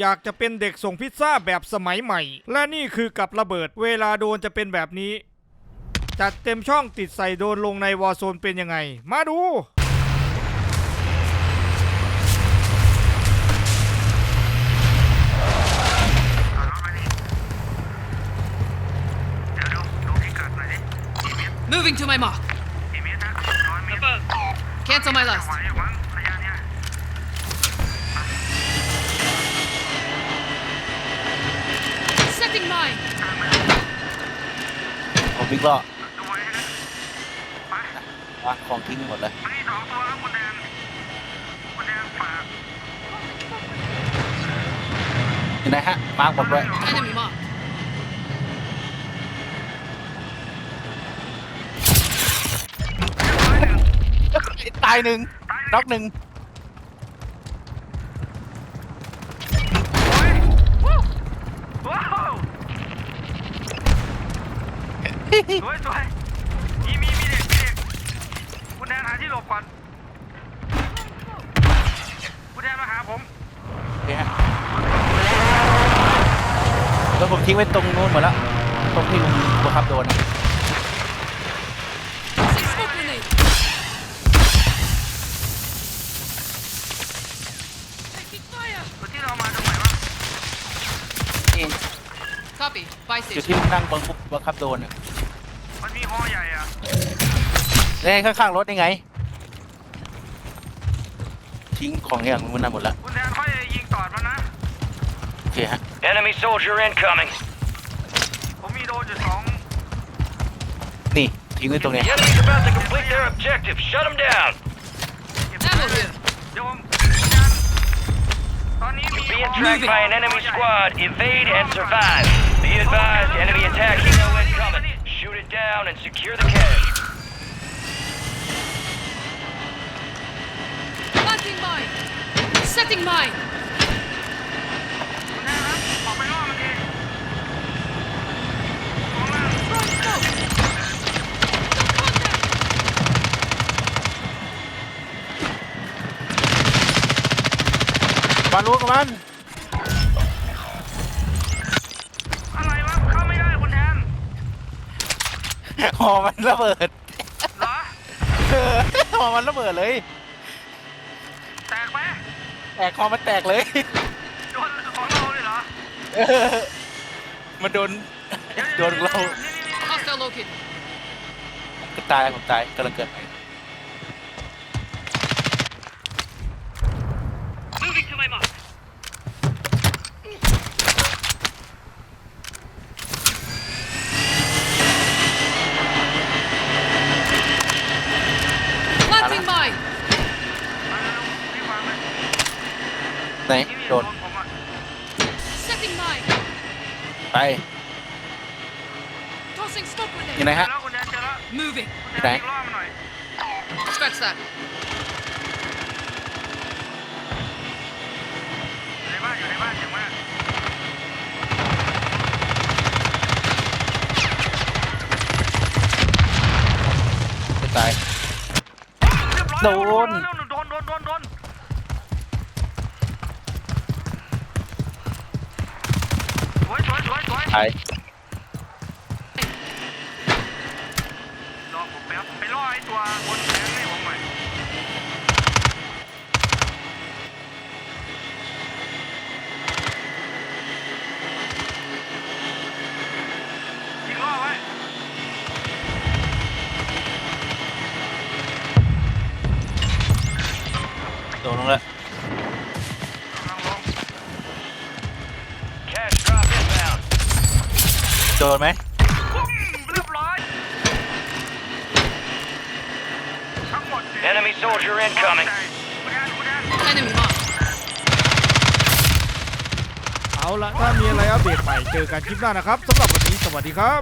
อยากจะเป็นเด็กส่งพิซซ่าแบบสมัยใหม่ และนี่คือกับระเบิด เวลาโดนจะเป็นแบบนี้ จัดเต็มช่องติดใส่โดนลงในวอร์โซนเป็นยังไง มาดูเดี๋ยวดูดูพิกัดหน่อยดิกี่เมตร Moving to my mark. กี่เมตรนะร้อยเมตร Cancel my last. Setting mine. ผมวิ่งล่อดูไว้ให้นะไปวางของทิ้งหมดเลยมันนี่สองตัวแล้วคุณแดนคุณแดนฝากอยู่ไหนฮะ มาร์กหมดด้วย Enemy mark. ตายหนึ่งน็อกหนึ่ง สวยสวยมีมีมีเด็กมีเด็กคุณแดนหาที่หลบก่อนคุณแดนมาหาผมโอเคฮะแล้วผมทิ้งไว้ตรงนู้นหมดแล้วตรงที่ลุงบังคับโดนอะ Placing smoke grenade. Taking fire. จุดที่เรามาตรงไหนวะนี่ Copy. Buy จุด station. ที่ลุงนั่งบังคับบังคับโดนอะ มันมีฮอใหญ่อะนี่ข้างๆรถนี่ไง ทิ้งของอย่างมันนั่นหมดแล้วคุณแดนค่อยยิงตอดมันนะ โอเคฮะ Enemy soldier incoming. ผมมีโดนอยู่สองนี่ ทิ้งไว้ตรงเนี้ย The enemy's about to complete their objective. Shut them down. เก็บ Ammo here. เดี๋ยวผมคุณแดนตอนนี้มี Being ฮอ tracked by an enemy squad. Evade and survive. Be advised, enemy attack helo incoming. down and secure the cache. Planting mine! Setting mine! Come on, các bạn หอมันระเบิดเหรอเออหอมันระเบิดเลย แตกไหมแตกคอมันแตกเลย โดนของเราเลยเหรอเออมันโดนเดี๋ยวโดนเรานี่นี่นี่ Hostile located. ก็ตายผมตายกำลังเกิดใหม่ Moving to my mark. Planting mine. มาเร็วๆรีบวางเลย ไหนที่มีโดนผมอะ Setting mine. ไป Tossing smoke อยู่ grenade. ไหนเจอฮะ แล้วคุณแดนเจอแล้ว Moving. คุณแดนไหนยิงล่อมันหน่อย Scratch that. อยู่ในบ้านอยู่ในบ้านเจ๋งมากจะตาย เรียบร้อยโดนเร็วๆโดนโดนโดนโดนสวย สวยสวยสวยตายรอผมแป๊บไปล่อไอ้ตัวบนแผงให้ผมหน่อยยิงล่อไว้โดนลงแล้ว โดนไหมปุ้มเรียบร้อย ทั้งหมด Enemy soldier incoming. คุณแอนคุณแอน Enemy mark. เอาละถ้ามีอะไรอัปเดตใหม่เจอกันคลิปหน้านะครับสำหรับวันนี้สวัสดีครับ